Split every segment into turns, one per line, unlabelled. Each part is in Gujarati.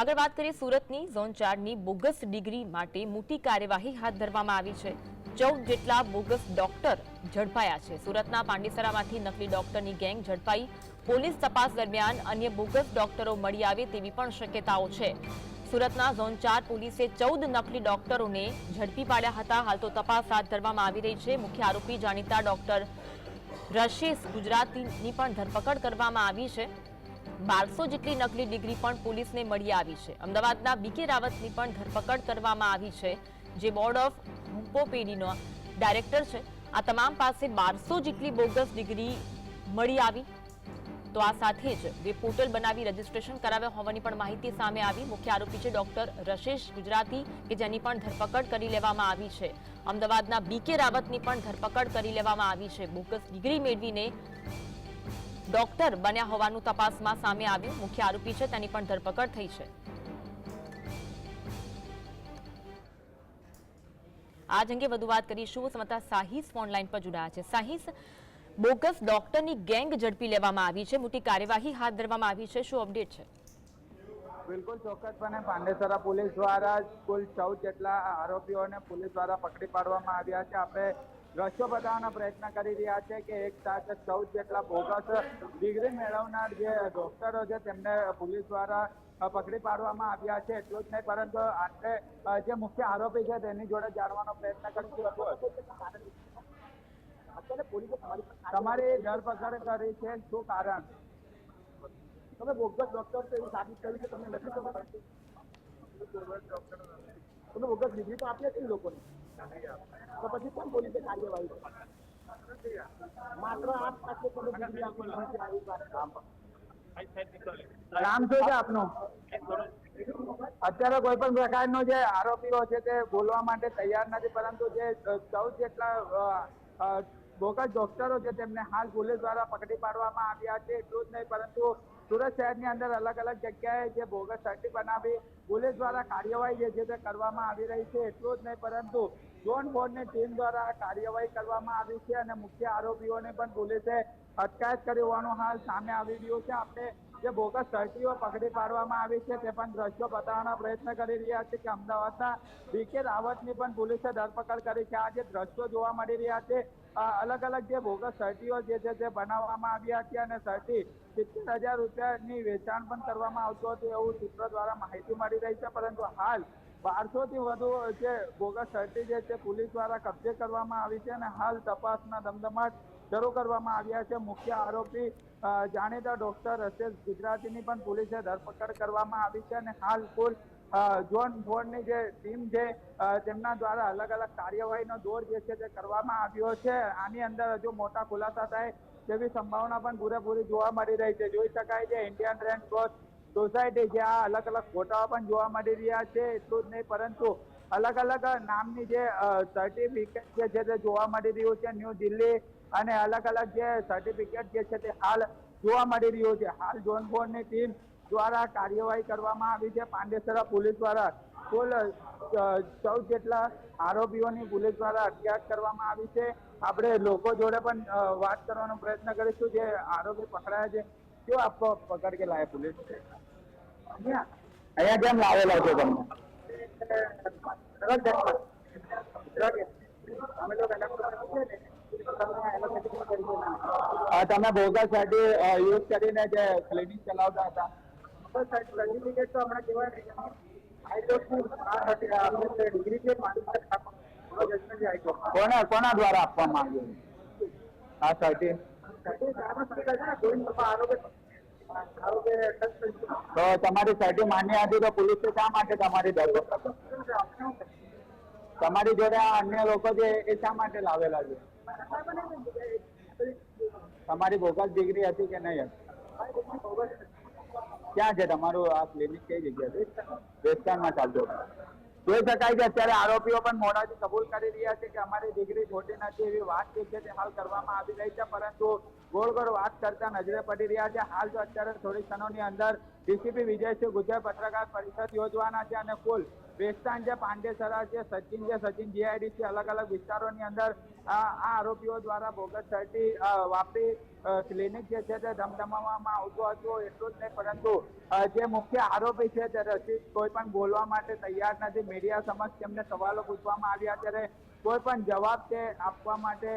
આગળ વાત કરીએ સુરતની. ઝોન ચારની બોગસ ડિગ્રી માટે મોટી કાર્યવાહી હાથ ધરવામાં આવી છે. ચૌદ જેટલા બોગસ ડોક્ટર ઝડપાયા છે. સુરતના પાંડેસરામાંથી નકલી ડોક્ટરની ગેંગ ઝડપાઈ. પોલીસ તપાસ દરમિયાન અન્ય બોગસ ડોક્ટરો મળી આવે તેવી પણ શક્યતાઓ છે. સુરતના ઝોન ચાર પોલીસે ચૌદ નકલી ડોક્ટરોને ઝડપી પાડ્યા હતા. હાલ તો તપાસ હાથ ધરવામાં આવી રહી છે. મુખ્ય આરોપી જાણીતા ડોક્ટર રશેશ ગુજરાતીની પણ ધરપકડ કરવામાં આવી છે. બારસો જેટલી નકલી ડિગ્રી પણ પોલીસને મળી આવી છે. અમદાવાદના બીકે રાવતની પણ ધરપકડ કરવામાં આવી છે, જે બોર્ડ ઓફ હુપોપેડીનો ડાયરેક્ટર છે. આ તમામ પાસે બારસો જેટલી બોગસ ડિગ્રી મળી આવી. તો આ સાથે જ બે પોર્ટલ બનાવી રજીસ્ટ્રેશન કરાવ્યા હોવાની પણ માહિતી સામે આવી. મુખ્ય આરોપી છે ડોક્ટર રશેશ ગુજરાતી, કે જેની પણ ધરપકડ કરી લેવામાં આવી છે. અમદાવાદના બીકે રાવતની પણ ધરપકડ કરી લેવામાં આવી છે. બોગસ ડિગ્રી મેળવીને ડોક્ટર બન્યા હોવાનું તપાસમાં સામે આવ્યું. મુખ્ય આરોપી છે, તેની પણ ધરપકડ થઈ છે. આજ અંગે વધુ વાત કરીશું. સમતા સાહિસ ઓનલાઈન પર જોડાયા છે. સાહિસ, બોગસ ડોક્ટરની ગેંગ ઝડપી લેવામાં આવી છે. મોટી કાર્યવાહી હાથ ધરવામાં આવી છે. શું અપડેટ છે?
બિલકુલ ચોક્કસપણે પાંડેસરા પોલીસ દ્વારા કુલ ચૌદ જેટલા આરોપીઓને પોલીસ દ્વારા પકડી પાડવામાં આવ્યા છે. આપણે દ્રશ્યો બતાવવાનો પ્રયત્ન કરી રહ્યા છે કે એક સાથે ચૌદ જેટલા બોગસ ડિગ્રી મેળવનાર જે ડોક્ટરો છે, તેમને પોલીસ દ્વારા પકડી પાડવામાં આવ્યા છે, એટલું જ નહીં, પરંતુ આપણે જે મુખ્ય આરોપી છે, તેની જોડે જાણવાનો પ્રયત્ન કરીશું તમારી ધરપકડ કરી છે, શું કારણ? તમે બોગસ ડોક્ટર તો એવું સાબિત કર્યું કે તમને નથી તમે બોગસ ડિગ્રી તો આપી હતી લોકોને. તો પછી કોણ પોલીસે કાર્યવાહી કરી? માત્ર આપ પાસે તમે ડિગ્રી આપી આવી વાત. નામ શું છે આપનું અત્યારે કોઈ પણ પ્રકારનો જે આરોપીઓ છે તે બોલવા માટે તૈયાર નથી, પરંતુ જે ચૌદ જેટલા બોગસ ડોક્ટરો છે તેમને હાલ પોલીસ દ્વારા પકડી પાડવામાં આવ્યા છે, એટલું જ નહીં, પરંતુ સુરત શહેરની અંદર અલગ અલગ જગ્યાએ જે બોગસ સર્ટી બનાવી, પોલીસ દ્વારા કાર્યવાહી જે છે તે કરવામાં આવી રહી છે, એટલું જ નહીં, પરંતુ ઝોન બોર્ડની ટીમ દ્વારા કાર્યવાહી કરવામાં આવી છે અને મુખ્ય આરોપીઓને પણ પોલીસે અટકાયત કરી હોવાનું હાલ સામે આવી રહ્યું છે. આપણે જે બોગસ સર્ટીઓ પકડી પાડવામાં આવી છે તે પણ દ્રશ્યો બતાવવાનો પ્રયત્ન કરી રહ્યા છે કે અમદાવાદના બીકે રાવતની પણ પોલીસે ધરપકડ કરી છે. આ જે દ્રશ્યો જોવા મળી રહ્યા છે અલગ અલગ જે બોગસ સર્ટીઓ જે છે તે બનાવવામાં આવ્યા છે અને સર્ટી સિત્તેર હજાર રૂપિયાની વેચાણ પણ કરવામાં આવતું હતું એવું સૂત્રો દ્વારા માહિતી મળી રહી છે. પરંતુ હાલ બારસો થી વધુ જે બોગસ સર્ટી છે પોલીસ દ્વારા કબજે કરવામાં આવી છે અને હાલ તપાસના ધમધમાટ શરૂ કરવામાં આવ્યા છે. મુખ્ય આરોપી જાણીતા ડોક્ટર રશેશ ગુજરાતીની પણ પોલીસે ધરપકડ કરવામાં આવી છે અને હાલ કુલ જોન ઝોન બોર્ડની જે ટીમ છે તેમના દ્વારા અલગ અલગ કાર્યવાહીનો દોર જે છે તે કરવામાં આવ્યો છે. આની અંદર હજુ મોટા ખુલાસા થાય તેવી સંભાવના પણ પૂરેપૂરી જોવા મળી રહી છે. જોઈ શકાય છે, ઇન્ડિયન રેન્ડ ક્રોસ સોસાયટી જ્યાં અલગ અલગ ફોટાઓ પણ જોવા મળી રહ્યા છે, એટલું જ નહીં, પરંતુ અલગ અલગ નામની જે સર્ટિફિકેટ જે છે તે જોવા મળી રહ્યું છે, ન્યૂ દિલ્હી અને અલગ અલગ જે સર્ટિફિકેટ જે છે તે હાલ જોવા મળી રહ્યું છે. હાલ ઝોન બોર્ડની ટીમ દ્વારા કાર્યવાહી કરવામાં આવી છે, પાંડેસરા પોલીસ દ્વારા. કુલ ચૌદ જેટલા આરોપીઓની પોલીસ દ્વારા અટકાયત કરવામાં આવી છે. આપણે લોકો જોડે પણ વાત કરવાનો પ્રયત્ન કરીશું. જે આરોપી પકડાયા છે કેવો આપકો પકડ કે લાયા પોલીસ અહીંયા અહીંયા કેમ લાવેલા છો તમને અમે લોકો અ, તમે બોગસ સર્ટી યુઝ કરીને જે ક્લિનિક ચલાવતા હતા સર્ટિફિકેટ તો હમણાં કેવાય ડિગ્રી છે કોને કોના દ્વારા આપવામાં આવ્યું આ સર્ટી તો તમારી સર્ટી માન્ય હતી તો પોલીસે શા માટે તમારી ધરપકડ તમારી જોડે આ અન્ય લોકો છે એ શા માટે લાવેલા છે? તમારી બોગસ ડિગ્રી હતી કે નહીં હતી? ક્યાં છે તમારું? આ ક્લિનિક કઈ જગ્યા છે વેસ્ટર્નમાં ચાલતો. જોઈ શકાય છે અત્યારે આરોપીઓ પણ મોડાથી કબૂલ કરી રહ્યા છે કે અમારી ડિગ્રી ખોટી નથી એવી વાત જે છે તે હાલ કરવામાં આવી રહી છે. પરંતુ ગોળ ગોળ વાત કરતા નજરે પડી રહ્યા છે. હાલ તો અત્યારે થોડી ક્ષણોની અંદર ડીસીપી વિજયસિંહ ગુજરાત પત્રકાર પરિષદ યોજવાના છે અને કુલ વેસ્તાન છે પાંડેસરા છે, સચિન છે સચિન જીઆઈડીસી અલગ અલગ વિસ્તારોની અંદર આ આરોપીઓ દ્વારા બોગસ સર્ટી વાપરી ક્લિનિક જે છે તે ધમધમાવવામાં આવતું હતું, એટલું જ નહીં, પરંતુ જે મુખ્ય આરોપી છે તે રસીદ કોઈ પણ બોલવા માટે તૈયાર નથી. મીડિયા સમક્ષ તેમને સવાલો પૂછવામાં આવ્યા, ત્યારે કોઈ પણ જવાબ તે આપવા માટે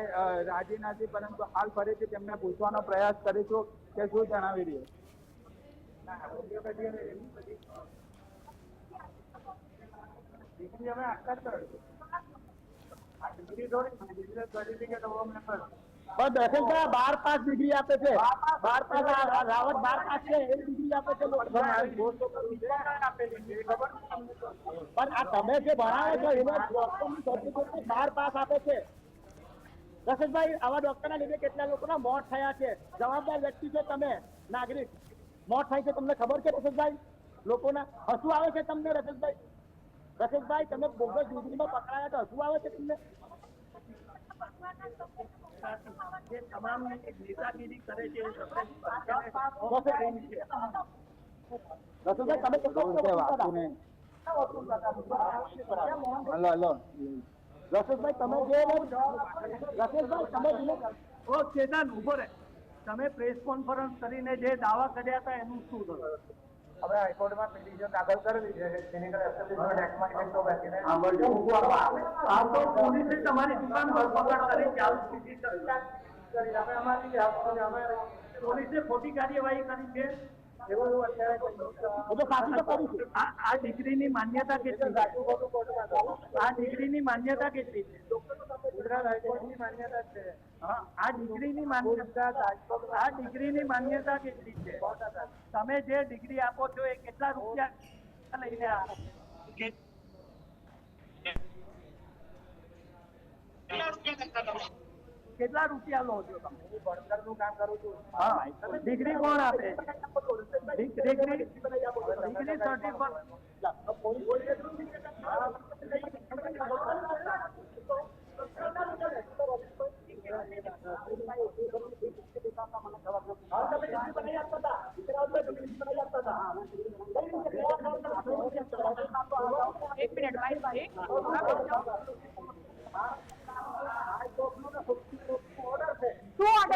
રાજી નથી, પરંતુ હાલ ફરીથી તેમને પૂછવાનો પ્રયાસ કરીશું કે શું જણાવી રહ્યું
બાર પાસ ડિગ્રી આપે છે. બાર પાસ આ- આ રાવત બાર પાસ છે એ ડિગ્રી આપે છે લોકો. પણ આ તમે જે ભણાવો છો એને બાર પાસ આપે છે. રસદભાઈ આવા ડોક્ટરના લીધે કેટલા લોકોના મોત થયા છે? જવાબદાર વ્યક્તિ છો તમે નાગરિક. મોત થાય છે તમને ખબર છે રસદભાઈ? લોકોના હસવું આવે છે તમને રસદભાઈ? રસદભાઈ તમે બોગસ ડિગ્રીમાં પકડાયા તો હસવું આવે છે તમને? તમામ નેતાગીરી કરે છે રસદભાઈ તમે કેટલો
શું છે વાતું નહીં હલો હલો.
રસદભાઈ તમે જે રસદભાઈ તમે
ઓ ચેતન ઊભો રહે. તમે પ્રેસ કોન્ફરન્સ કરીને જે દાવા કર્યા હતા એનું શું થયું
હવે હાઈકોર્ટમાં પિટિશન દાખલ કરેલી છે તેની
આ તો પોલીસે તમારી દુકાન ધરપકડ કરી ચાલુ સ્થિતિ કરી અમે અમારી પોલીસે ખોટી કાર્યવાહી કરી છે આ ડિગ્રીની માન્યતા કેટલી છે. આ ડિગ્રીની માન્યતા કેટલી છે?
ગુજરાત હાઈકોર્ટની માન્યતા છે?
આ ડિગ્રીની માન્યતા આ ડિગ્રીની માન્યતા કેટલી છે? તમે જે ડિગ્રી આપો છો એ કેટલા રૂપિયા લઈને આપો કે- કેટલા રૂપિયા લો છો તમે?
ભણતરનું કામ કરું છું.
હા. ડિગ્રી કોણ આપે? Degree degree certificate.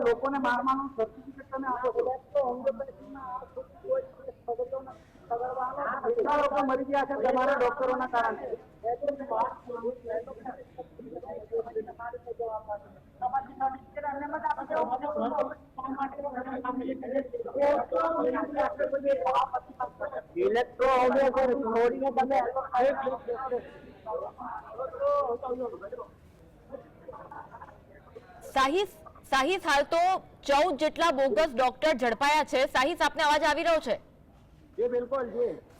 લોકોને મારવાનું સર્ટિફિકેટ તમે આપો છો કેટલા લોકો મરી ગયા છે તમારા ડોક્ટરોના કારણે ઇલેક્ટ્રો છોડીને તમે
સાહિસ સાહિસ હાલ તો ચૌદ જેટલા બોગસ ડોક્ટર ઝડપાયા છે. સાહિસ, આપને અવાજ આવી રહ્યો છે?
બિલકુલ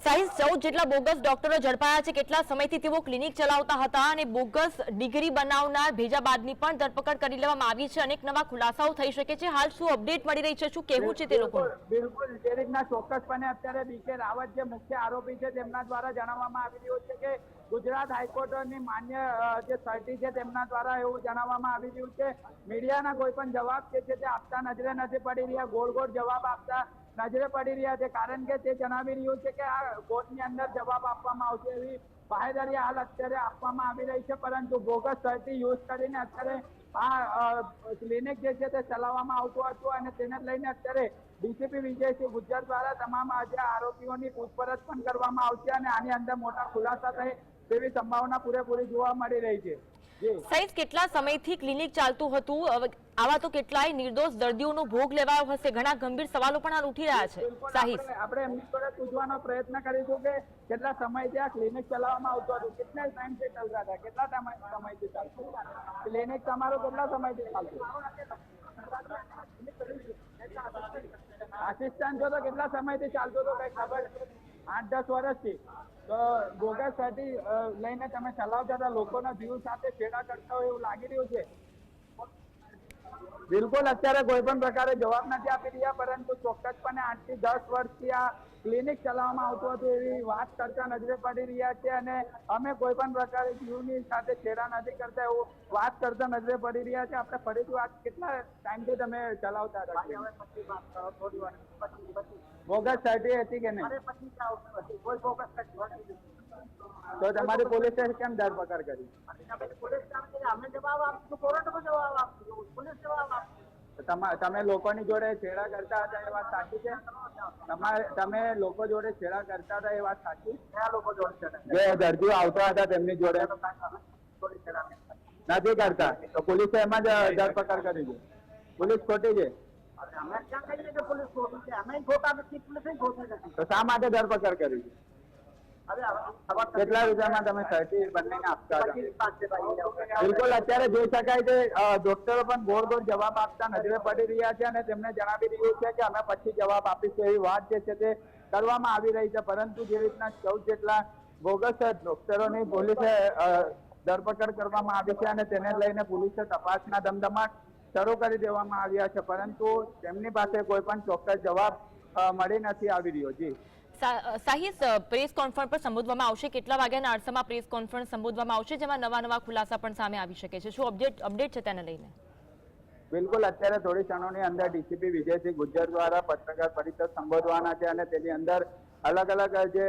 સાહિસ ચૌદ જેટલા બોગસ ડોક્ટરો ઝડપાયા છે. કેટલા સમયથી તેઓ ક્લિનિક ચલાવતા હતા અને બોગસ ડિગ્રી બનાવનાર ભેજાબાદની પણ ધરપકડ કરી લેવામાં આવી છે. અનેક નવા ખુલાસાઓ થઈ શકે છે. હાલ શું અપડેટ મળી રહી છે? શું કહેવું છે તે લોકો
બિલકુલ બિલકુલ જે રીતના ચોક્કસપણે અત્યારે બીકે રાવત જે મુખ્ય આરોપી છે તેમના દ્વારા જણાવવામાં આવી રહ્યું છે કે ગુજરાત હાઈકોર્ટની માન્ય જે સર્ટી છે તેમના દ્વારા એવું જણાવવામાં આવી રહ્યું છે. મીડિયાના કોઈ પણ જવાબ જે છે તે આપતા નજરે નથી પડી રહ્યા. ગોળ ગોળ જવાબ આપતા નજરે પડી રહ્યા છે. કારણ કે તે જણાવી રહ્યું છે કે આ કોર્ટની અંદર જવાબ આપવામાં આવશે એવી બાહેધરી હાલ અત્યારે આપવામાં આવી રહી છે. પરંતુ બોગસ સર્ટી યુઝ કરીને અત્યારે આ ક્લિનિક જે છે તે ચલાવવામાં આવતું હતું અને તેને લઈને અત્યારે ડીસીપી વિજયસિંહ ગુજ્જર દ્વારા તમામ આજે આરોપીઓની પૂછપરછ પણ કરવામાં આવશે અને આની અંદર મોટા ખુલાસા થાય તેવી સંભાવના પૂરેપૂરી જોવા મળી રહી છે. જી
સાહિસ કેટલા સમયથી ક્લિનિક ચાલતું હતું? આવા તો કેટલાય નિર્દોષ દર્દીઓનો ભોગ લેવાયો હશે. ઘણા ગંભીર સવાલો પણ ઉઠી રહ્યા છે.
બિલકુલ આપણે એમની જોડે પૂછવાનો પ્રયત્ન કરીશું કે કેટલા સમયથી આ ક્લિનિક ચલાવવામાં આવતું હતું? કેટલા ટાઈમથી ચાલતા હતા? કેટલા સમયથી ચાલતું ક્લિનિક તમારું કેટલા સમયથી ચાલતું આસિસ્ટન્ટ છો તો કેટલા સમયથી ચાલતો હતો? કઈ ખબર? આઠ દસ વર્ષથી? બોગસ સર્ટી લઈને તમે ચલાવતા હતા, લોકોના જીવ સાથે છેડા કરતા હોય એવું લાગી રહ્યું છે? બિલકુલ, અત્યારે કોઈ પણ પ્રકારે જવાબ નથી આપી રહ્યા, પરંતુ ચોક્કસપણે આઠથી દસ વર્ષથી આ ક્લિનિક ચલાવવામાં આવતું હતું એવી વાત કરતા નજરે પડી રહ્યા છે અને અમે કોઈ પણ પ્રકારે જીવની સાથે છેડા નથી કરતા એવું વાત કરતા નજરે પડી રહ્યા છે. આપણે ફરીથી વાત કેટલા ટાઈમથી તમે ચલાવતા હતા? બોગસ સર્ટી હતી કે નહીં? તો તમારી પોલીસે કેમ ધરપકડ કરી? તો તમા- તમે લોકોની જોડે છેડા કરતા હતા એ વાત સાચી છે? તમારે તમે લોકો જોડે છેડા કરતા હતા એ વાત સાચી? જે દર્દીઓ આવતા હતા તેમની જોડે. નથી કરતા? તો પોલીસે એમાં જ ધરપકડ કરી છે. પોલીસ ખોટી છે. તો શા માટે ધરપકડ કરી છે? કેટલા રૂપિયામાં તમે સર્ટી બંનેને બિલકુલ, અત્યારે જોઈ શકાય છે ડોક્ટરો પણ ગોળ ગોળ જવાબ આપતા નજરે પડી રહ્યા છે અને તેમને જણાવી રહ્યું છે કે અમે પછી જવાબ આપીશું એવી વાત જે છે તે કરવામાં આવી રહી છે. પરંતુ જે રીતના ચૌદ જેટલા બોગસ ડોક્ટરોની પોલીસે ધરપકડ કરવામાં આવી છે અને તેને લઈને પોલીસે તપાસના ધમધમાટ શરૂ કરી દેવામાં આવ્યા છે. પરંતુ તેમની પાસે કોઈ પણ ચોક્કસ જવાબ મળી નથી આવી રહ્યો. જી.
સા- સાહિસ પ્રેસ કોન્ફરન્સ પર સંબોધવામાં આવશે. કેટલા વાગ્યાના અરસામાં પ્રેસ કોન્ફરન્સ સંબોધવામાં આવશે, જેમાં નવા નવા ખુલાસા પણ સામે આવી શકે છે. શું અપડેટ અપડેટ છે તેને લઈને?
બિલકુલ. અત્યારે થોડી ક્ષણોની અંદર ડીસીપી વિજયસિંહ ગુજ્જર દ્વારા પત્રકાર પરિષદ સંબોધવાના છે અને તેની અંદર અલગ અલગ જે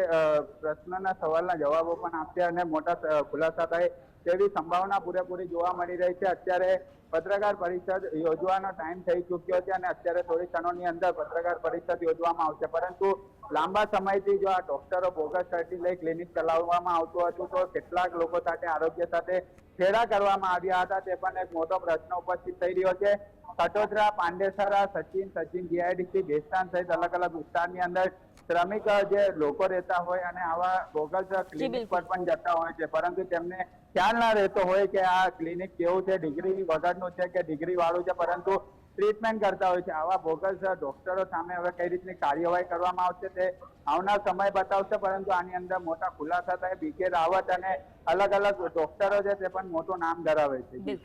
પ્રશ્નના સવાલના જવાબો પણ આપશે અને મોટા ખુલાસા થાય તેવી સંભાવના પૂરેપૂરી જોવા મળી રહી છે. અત્યારે પત્રકાર પરિષદ યોજવાનો ટાઈમ થઈ ચૂક્યો છે અને અત્યારે થોડી ક્ષણોની અંદર પત્રકાર પરિષદ યોજવામાં આવશે. પરંતુ લાંબા સમયથી જો આ ડોક્ટરો બોગસ સર્ટી લઈ ક્લિનિક ચલાવવામાં આવતું હતું, તો કેટલાક લોકો સાથે, આરોગ્ય સાથે છેડા કરવામાં આવ્યા હતા. તે પણ એક મોટો પ્રશ્ન ઉપસ્થિત થઈ રહ્યો છે. કટોદરા પાંડેસરા સચિન સચિન જીઆઈડીસી ભેસ્તાન સહિત અલગ અલગ વિસ્તારની અંદર શ્રમિક જે લોકો રહેતા હોય અને આવા બોગસ ક્લિનિક પર પણ જતા હોય છે. પરંતુ તેમને ખ્યાલ ના રહેતો હોય કે આ ક્લિનિક કેવું છે ડિગ્રી વગરનું છે કે ડિગ્રી વાળું છે. પરંતુ ટ્રીટમેન્ટ કરતા હોય છે. આવા બોગસ ડોક્ટરો સામે હવે કઈ રીતની કાર્યવાહી કરવામાં આવશે તે આવનાર સમય બતાવશે, પરંતુ આની અંદર મોટા ખુલાસા થાય. બીકે રાવત અને અલગ અલગ ડોક્ટરો છે તે પણ મોટું નામ ધરાવે છે.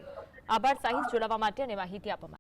આભાર સાહિત જોડાવા માટે અને માહિતી આપવા